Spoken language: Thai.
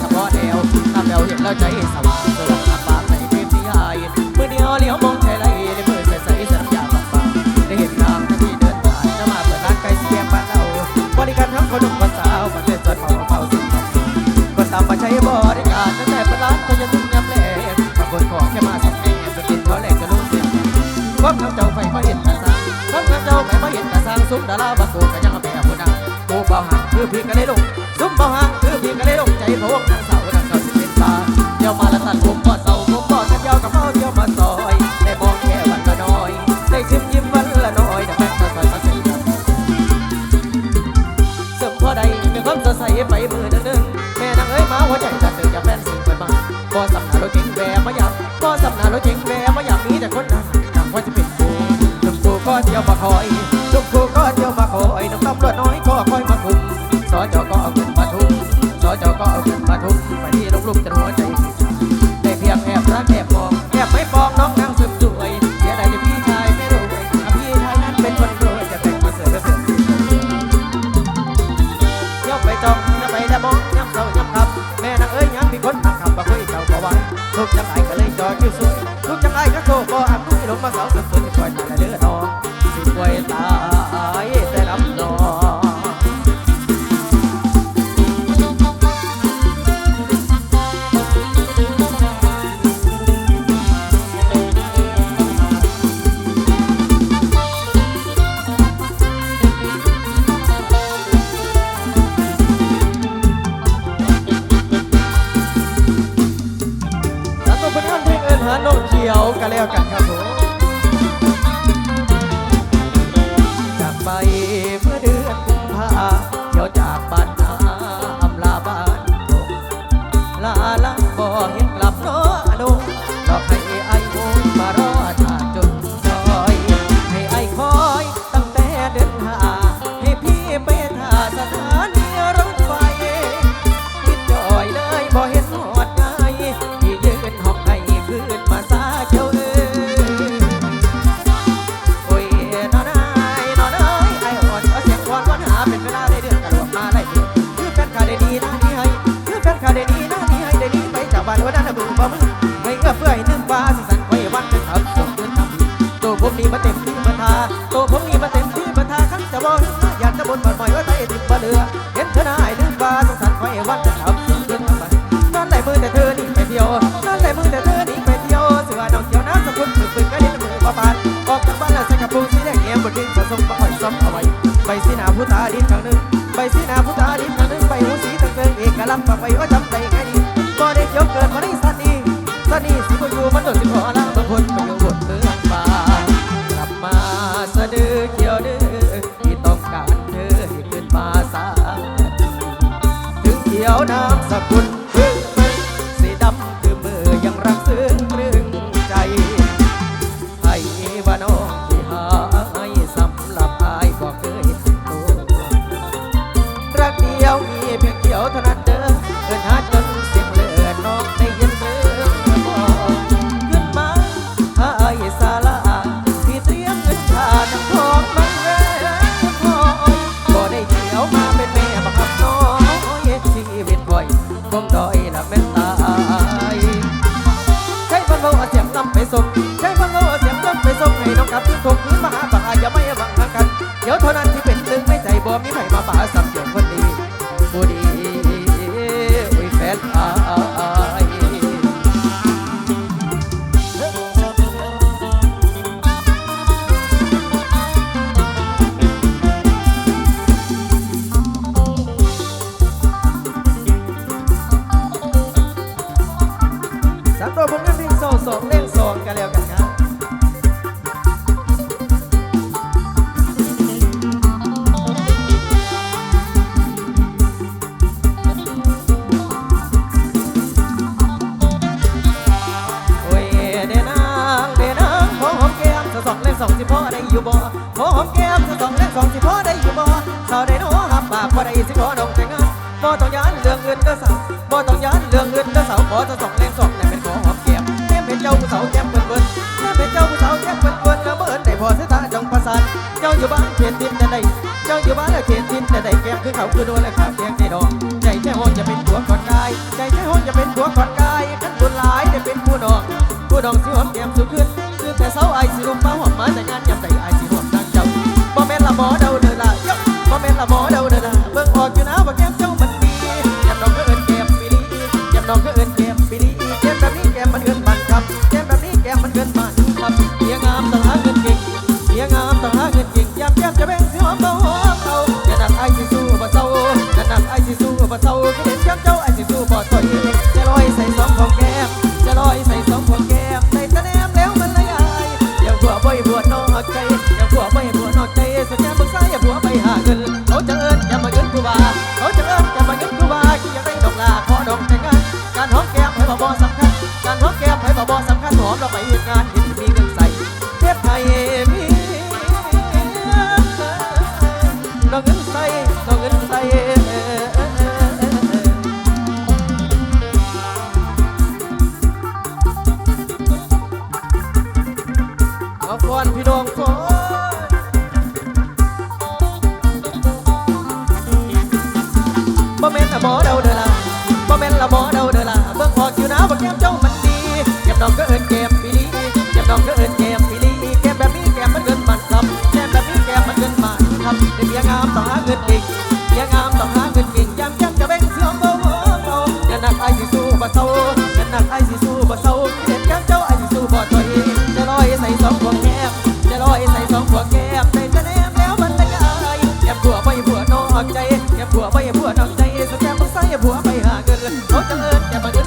เฉพาะแนวถ้าแววเห็นแล้วใจสบายางสลับปากในเต็มที่หายเมื่อเดียวเลี้ยวมองใจไหลใเมื่อใส่ใส่สนัมยาบางๆได้เห็นนางที่เดินผ่านจะมาเปิดร้านไก่เสียบ้าเราบริการทั้งคนหนุ่มคนสาวมาเล่นจนเผาเผาสุดก็ตามมาใช้บริการตั้งแต่เปิดร้านก็จะถึงน้ำแหลกบางคนขอแค่มาสั่กแง่ไปกินเขาแหลกจะรู้เสียความทำเจ้าไฟปมาเห็นกระซังความทำเจ้าไปมาเห็นกระซังซุ้มดาราบัสูกันยังเอาไปเอาคนดังโตเบาหักคือพี่ก็ได้ลง บ่มึงไม่เอื้อเฟื่อยนึงว่าสิสันไว้วันเะทนตัวเพื่อนทำตัวผมนี่มาเต็มที่มาทาตัวผมนี่มาเต็มที่มาทาขันจะบอกอยากจะบ่นบ่นบ่อยว่าใจถึงบ่เดือเห็นเธอหน้าไอ้นึงว่าสิสันไว้วันเะทนตัวเพื่อนทำนั่นแหละมือแต่เธอนี่ไปเดียวนั่นแหละมือแต่เธอนี่ไปเดียวเสือดองเขียวน้ำสกุลฝึกฝึกก็ได้มือว่าบานออกจากบ้านแล้วใส่กระปุกสีแดงเง้มบนดินผสมปะอ่อยซ้อมเอาไว้ใบสีหน้าผู้ตาดินทางหนึ่งใบสีหน้าผู้ตาดินทางหนึ่งใบหูสีทางเกินเอกลักษณ์ไปว่าจะ มันโดดสิบหัว ขึ้นวิ่งโซ่สองเล่งสองกันแล้วกันครับสองสิพ่อได้อยู่บ่พ่อหอมแก้มสองเล่นสองสิพ่อได้อยู่บ่สาวได้น้อหับปากพ่อได้สิพ่อนองแต่งงานบ่ต้องย้อนเรื่องเงินเด้อสาวบ่ต้องย้อนเรื่องเงินเด้อสาวขอจะสองเล่นสอง อยู่บ้านเขตดินแต่ใดเจ้าอยู่บ้านและเขตดินแต่ใดแก้มคือเขาคือดวงและข้าดแก้มในดอกใจแค่หอนจะเป็นตัวกอดกายใจแค่หอนจะเป็นตัวกอดกายขั้นบนหลายได้เป็นผู้ดอกผู้ดอกสิหอมแก้มสุขึ้นคือแต่เสาไอสิลุมเป้าหอมมาแต่งานอยา บ่แม่นละบ่เดาเด้อล่ะบ่แม่นละบ่เดาเด้อล่ะเบิ่งออกอยู่นะว่าแก้มเจ้ามันดีแก้บนองก็เอิ้นแก้มพี่ลีแก้บนองก็เอิ้นแก้มพี่ลีแก้มแบบนี้แก้มมันเกินมันครับแก้มแบบนี้แก้มมันเกินมันครับเดี๋เมียงามต้อาเงินเอีก เอิญจะมา